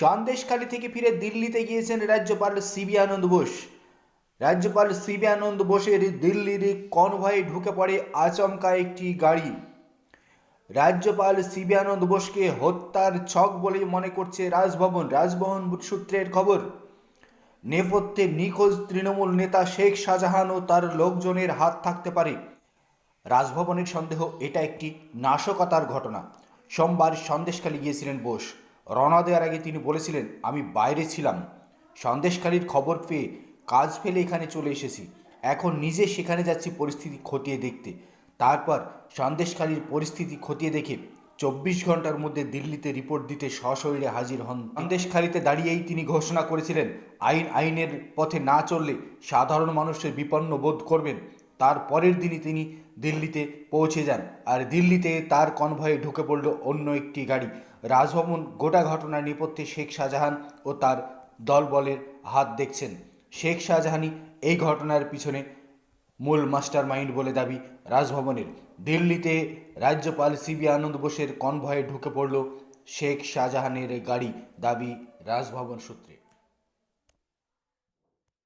সন্দেশখালী থেকে ফিরে দিল্লিতে গিয়েছেন রাজ্যপাল সিবি আনন্দ বোস। রাজ্যপাল সিবি আনন্দ বোসের দিল্লির কনভয়ে ঢুকে পড়ে আচমকা একটি গাড়ি। রাজ্যপাল সিবি আনন্দ বোসকে হত্যার ছক বলে মনে করছে রাজভবন। রাজভবন সূত্রের খবর, নেপথ্যে নিখোঁজ তৃণমূল নেতা শেখ শাহজাহান ও তার লোকজনের হাত থাকতে পারে। রাজভবনের সন্দেহ, এটা একটি নাশকতার ঘটনা। সোমবার সন্দেশখালী গিয়েছিলেন বোস। রওনা দেওয়ার আগে তিনি বলেছিলেন, আমি বাইরে ছিলাম। সন্দেশখালীর খবর পেয়ে কাজ ফেলে এখানে চলে এসেছি। এখন নিজে সেখানে যাচ্ছি পরিস্থিতি খতিয়ে দেখতে। তারপর সন্দেশখালীর পরিস্থিতি খতিয়ে দেখে চব্বিশ ঘণ্টার মধ্যে দিল্লিতে রিপোর্ট দিতে সশরীরে হাজির হন সন্দেশখালীতে দাঁড়িয়েই তিনি ঘোষণা করেছিলেন, আইন, আইনের পথে না চললে সাধারণ মানুষের বিপন্ন বোধ করবেন। তার পরের দিনই তিনি দিল্লিতে পৌঁছে যান। আর দিল্লিতে তার কনভয়ে ঢুকে পড়ল অন্য একটি গাড়ি। রাজভবন গোটা ঘটনার নেপথ্যে শেখ শাহজাহান ও তার দলবলের হাত দেখছেন। শেখ শাহজাহানই এই ঘটনার পিছনে মূল মাস্টার মাইন্ড বলে দাবি রাজভবনের। দিল্লিতে রাজ্যপাল সিবি আনন্দ বোসের কনভয়ে ঢুকে পড়ল শেখ শাহজাহানের গাড়ি, দাবি রাজভবন সূত্রে।